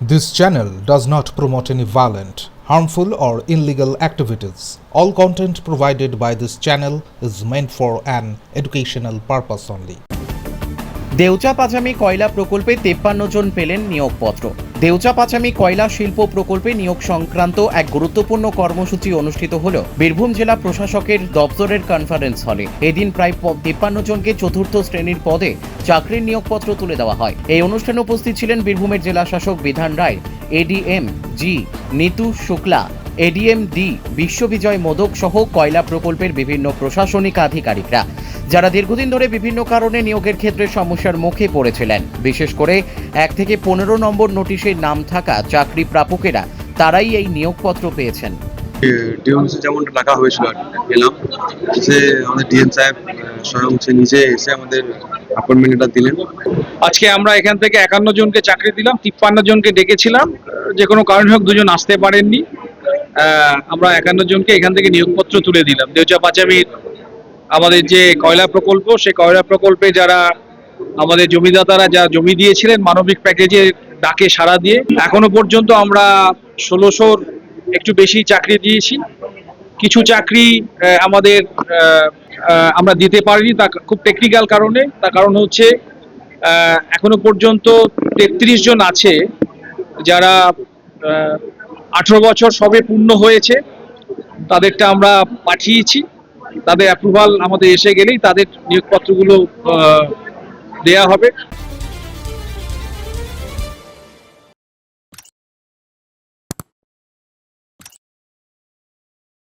This channel does not promote any violent, harmful, or illegal activities. All content provided by this channel is meant for an educational purpose only. Deucha পাচামি কয়লা প্রকল্পে তেপ্পান্ন জন পেলেন নিয়োগপত্র দেউচা পাচামি কয়লা শিল্প প্রকল্পে নিয়োগ সংক্রান্ত এক গুরুত্বপূর্ণ কর্মসূচি অনুষ্ঠিত হল বীরভূম জেলা প্রশাসকের দপ্তরের কনফারেন্স হলে এদিন প্রায় তিপ্পান্ন জনকে চতুর্থ শ্রেণির পদে চাকরির নিয়োগপত্র তুলে দেওয়া হয়। এই অনুষ্ঠানে উপস্থিত ছিলেন বীরভূমের জেলা শাসক Bidhan Ray ADM G, Nitu Shukla ADM D Bishwabijoy Modak সহ কয়লা প্রকল্পের বিভিন্ন প্রশাসনিক আধিকারিকরা যারা দীর্ঘদিন ধরে বিভিন্ন কারণে নিয়োগের ক্ষেত্রে সমস্যার মুখে পড়েছিলেন। বিশেষ করে এক থেকে পনেরো নম্বর নোটিশের নাম থাকা চাকরি প্রাপকেরা তারাই এই নিয়োগপত্র পেয়েছেন। যেমন ডাকা হয়েছিল আর সে আমাদের ডিএম সাহেব স্বয়ং সে নিজে এসে আমাদের অ্যাপয়েন্টমেন্ট এটা দিলেন। আজকে আমরা এখান থেকে একান্ন জনকে চাকরি দিলাম তিপ্পান্ন জনকে ডেকেছিলাম। যে কোনো কারণে হোক দুজন আসতে পারেননি। আমরা একান্ন জনকে এখান থেকে নিয়োগপত্র তুলে দিলাম। দেউচা পাচামির আমাদের যে কয়লা প্রকল্প, সেই কয়লা প্রকল্পে যারা আমাদের জমিদাতারা যা জমি দিয়েছিলেন মানবিক প্যাকেজের ডাকে সাড়া দিয়ে, এখনও পর্যন্ত আমরা ষোলোশোর একটু বেশি চাকরি দিয়েছি। কিছু চাকরি আমাদের আমরা দিতে পারিনি তা খুব টেকনিক্যাল কারণে। তার কারণ হচ্ছে এখনও পর্যন্ত তেত্রিশ জন আছে যারা আঠেরো বছর সবে পূর্ণ হয়েছে। তাদেরটা আমরা পাঠিয়েছি। তাদের অ্যাপ্রুভাল আমাদের এসে গেলেই তাদের নিয়োগপত্রগুলো দেয়া হবে।